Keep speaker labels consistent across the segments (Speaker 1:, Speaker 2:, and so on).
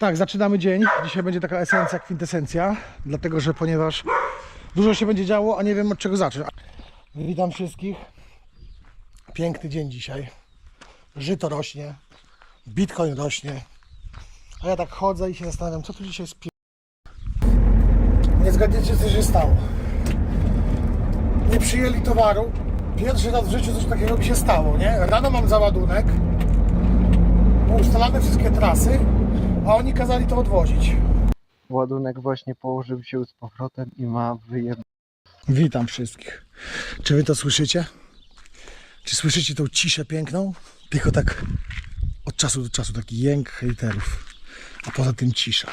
Speaker 1: Tak, zaczynamy dzień. Dzisiaj będzie taka esencja, kwintesencja, dlatego że ponieważ dużo się będzie działo, a nie wiem od czego zacząć. Witam wszystkich. Piękny dzień dzisiaj. Żyto rośnie, bitcoin rośnie. A ja tak chodzę i się zastanawiam, co tu dzisiaj spie... Nie zgadniecie, co się stało. Nie przyjęli towaru. Pierwszy raz w życiu coś takiego mi się stało, nie? Rano mam załadunek, ustalane wszystkie trasy, a oni kazali to odwozić.
Speaker 2: Ładunek właśnie położył się z powrotem i ma wyjeb...
Speaker 1: Witam wszystkich. Czy wy to słyszycie? Czy słyszycie tą ciszę piękną? Tylko tak od czasu do czasu taki jęk hejterów, a poza tym cisza.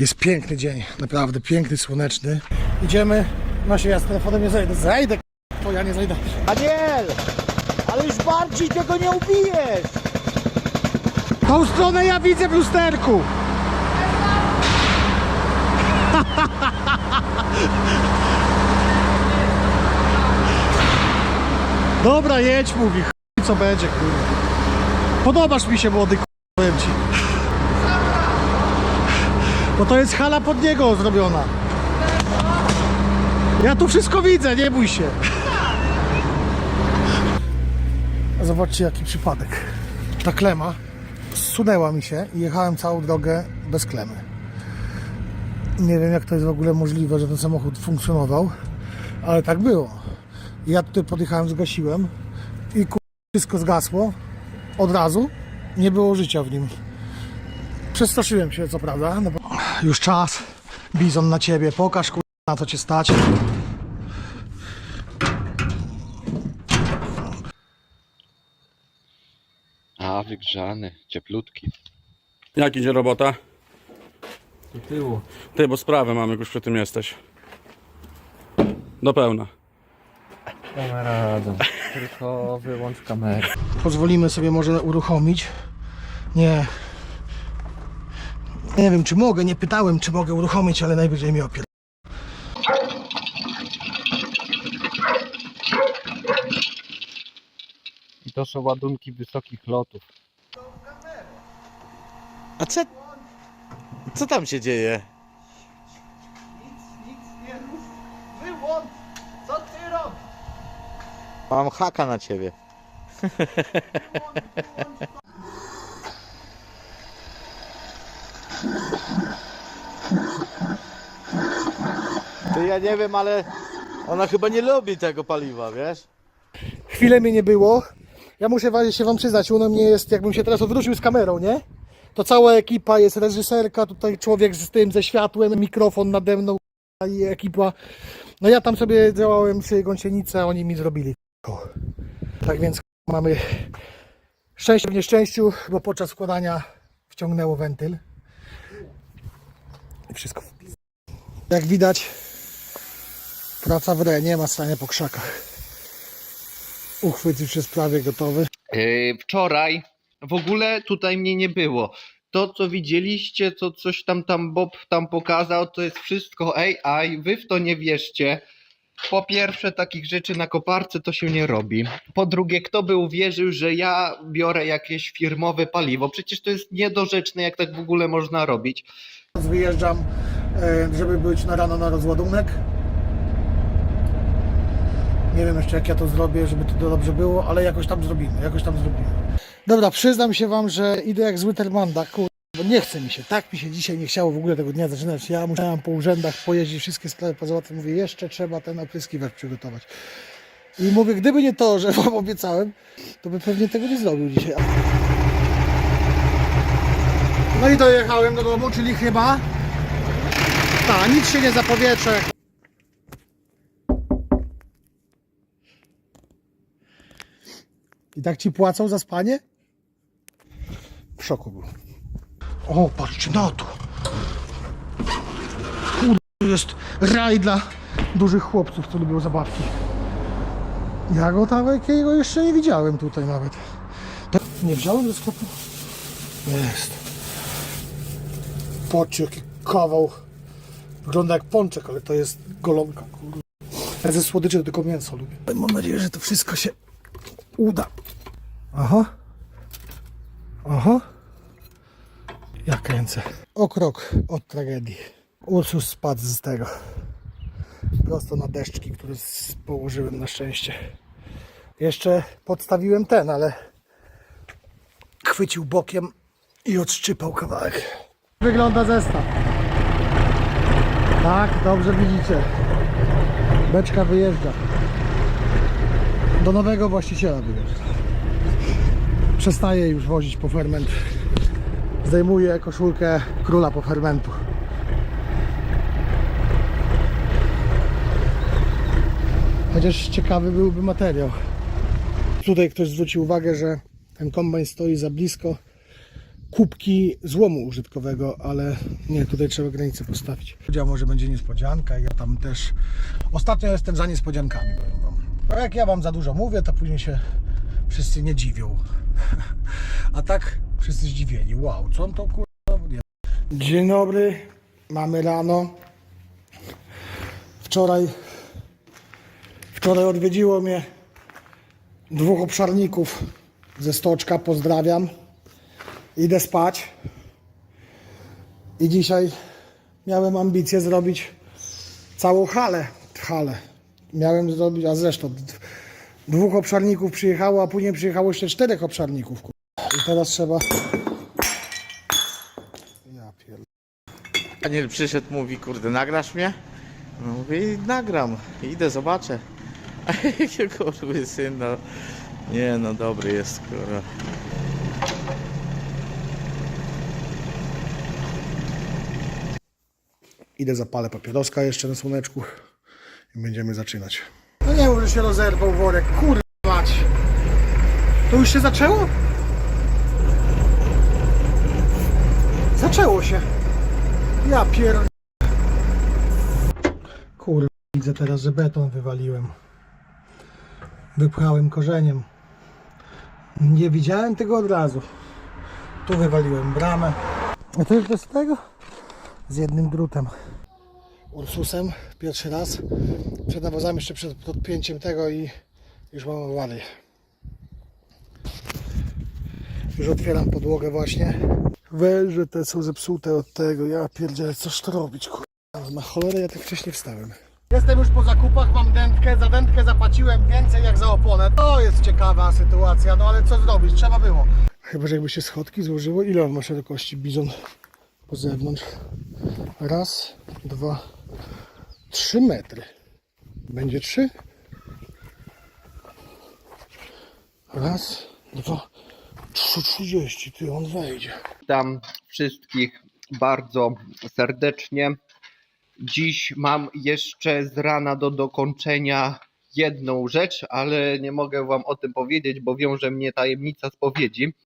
Speaker 1: Jest piękny dzień, naprawdę piękny, słoneczny. Idziemy, no się ja z telefonem nie zejdę, zejdę, to ja nie zejdę.
Speaker 3: Daniel! Ale już bardziej tego nie ubijesz!
Speaker 1: Tą stronę ja widzę w lusterku. Dobra, jedź, mówi. Co będzie, kurwa. Podobasz mi się, młody, kurwa, ci. Bo to jest hala pod niego zrobiona. Ja tu wszystko widzę, nie bój się. Zobaczcie, jaki przypadek. Ta klema zsunęła mi się i jechałem całą drogę bez klemy. Nie wiem, jak to jest w ogóle możliwe, że ten samochód funkcjonował, ale tak było. Ja tutaj podjechałem, zgasiłem i wszystko zgasło od razu. Nie było życia w nim. Przestraszyłem się, co prawda. No bo... Już czas. Bizon na ciebie. Pokaż, kur... na co cię stać.
Speaker 2: A, wygrzany, cieplutki.
Speaker 4: Jak idzie robota?
Speaker 2: Do tyłu.
Speaker 4: Ty, bo sprawę mamy, już przy tym jesteś. Do pełna.
Speaker 2: Damy radę. Tylko wyłącz kamerę.
Speaker 1: Pozwolimy sobie może uruchomić. Nie. Nie wiem, czy mogę. Nie pytałem, czy mogę uruchomić, ale najwyżej mi opier...
Speaker 2: to są ładunki wysokich lotów.
Speaker 3: A co... Co tam się dzieje? Mam haka na ciebie. Ty ja nie wiem, ale ona chyba nie lubi tego paliwa, wiesz?
Speaker 1: Chwilę mnie nie było. Ja muszę się wam przyznać, u mnie jest, jakbym się teraz odwrócił z kamerą, nie? To cała ekipa, jest reżyserka, tutaj człowiek z tym, ze światłem, mikrofon nade mną i ekipa. No ja tam sobie działałem przy gąsienicy, a oni mi zrobili. Tak więc mamy szczęście w nieszczęściu, bo podczas składania wciągnęło wentyl. I wszystko Jak widać, praca w re, nie ma stania po krzakach. Uchwyt już jest prawie gotowy.
Speaker 5: Yy, Wczoraj w ogóle tutaj mnie nie było. To, co widzieliście, to coś tam tam Bob tam pokazał, to jest wszystko AI. Wy w to nie wierzcie. Po pierwsze, takich rzeczy na koparce to się nie robi. Po drugie, kto by uwierzył, że ja biorę jakieś firmowe paliwo? Przecież to jest niedorzeczne, jak tak w ogóle można robić.
Speaker 1: Wyjeżdżam, e, żeby być na rano na rozładunek. Nie wiem jeszcze jak ja to zrobię, żeby to dobrze było, ale jakoś tam zrobimy, jakoś tam zrobimy. Dobra, przyznam się wam, że idę jak zły Termanda, kur... bo nie chce mi się, tak mi się dzisiaj nie chciało w ogóle tego dnia zaczynać. Ja musiałem po urzędach pojeździć, wszystkie sklepy pozałatwić, mówię, jeszcze trzeba ten opryskiwacz przygotować. I mówię, gdyby nie to, że wam obiecałem, to by pewnie tego nie zrobił dzisiaj. No i dojechałem do domu, czyli chyba tak, nic się nie zapowietrze. I tak ci płacą za spanie? W szoku był. O, patrzcie na to. Kurde, to jest raj dla dużych chłopców, co lubią zabawki. Ja go tam jakiego jeszcze nie widziałem tutaj nawet. Nie wziąłem ze sklepu? Jest. Patrzcie, jaki kawał. Wygląda jak pączek, ale to jest golonka. Kurde. Ja ze słodyczy tylko mięso lubię. Mam nadzieję, że to wszystko się uda. Aha. Aha. Ja kręcę. O krok od tragedii. Ursus spadł z tego. Prosto na deszczki, które położyłem na szczęście. Jeszcze podstawiłem ten, ale chwycił bokiem i odszczypał kawałek. Wygląda zestaw. Tak, dobrze widzicie. Beczka wyjeżdża. Do nowego właściciela wyjeżdża. Przestaje już wozić po ferment. Zdejmuje koszulkę króla po fermentu. Chociaż ciekawy byłby materiał. Tutaj ktoś zwrócił uwagę, że ten kombajn stoi za blisko kubki złomu użytkowego, ale nie, tutaj trzeba granicę postawić. Powiedział, może będzie niespodzianka, ja tam też... Ostatnio jestem za niespodziankami, powiem wam. Bo jak ja wam za dużo mówię, to później się wszyscy nie dziwią. A tak wszyscy zdziwieni. Wow, co on to kurwa... Dzień dobry, mamy rano. Wczoraj... Wczoraj odwiedziło mnie dwóch obszarników ze Stoczka, pozdrawiam. Idę spać. I dzisiaj miałem ambicje zrobić całą halę. Halę. Miałem zrobić, a zresztą dwóch obszarników przyjechało, a później przyjechało jeszcze czterech obszarników. I teraz trzeba. Ja pier...
Speaker 6: Daniel przyszedł, mówi, kurde, nagrasz mnie? No mówię, nagram, idę, zobaczę. Kurwy syn, no. Nie, no dobry jest, kurwa.
Speaker 1: Idę zapalę papieroska jeszcze na słoneczku i będziemy zaczynać. No nie mów, że się rozerwał worek. Kurwa. To już się zaczęło? Zaczęło się. Ja pier... Kurwa, widzę teraz, że beton wywaliłem. Wypchałem korzeniem. Nie widziałem tego od razu. Tu wywaliłem bramę. A to już bez tego? z jednym drutem. Ursusem pierwszy raz. Przed nawozami jeszcze przed podpięciem tego i już mam awarię. Już otwieram podłogę właśnie. Węże te są zepsute od tego. Ja pierdzielę, coż to robić, kur... Na cholerę ja tak wcześnie wstałem. Jestem już po zakupach, mam dętkę. Za dętkę zapłaciłem więcej jak za oponę. To jest ciekawa sytuacja, no ale co zrobić? Trzeba było. Chyba, że jakby się schodki złożyło. Ile on ma szerokości bizon po zewnątrz? Raz, dwa, trzy metry. Będzie trzy? Raz, dwa, trzy trzydzieści. Ty, on wejdzie.
Speaker 5: Witam wszystkich bardzo serdecznie. Dziś mam jeszcze z rana do dokończenia jedną rzecz, ale nie mogę Wam o tym powiedzieć, bo wiąże mnie tajemnica spowiedzi.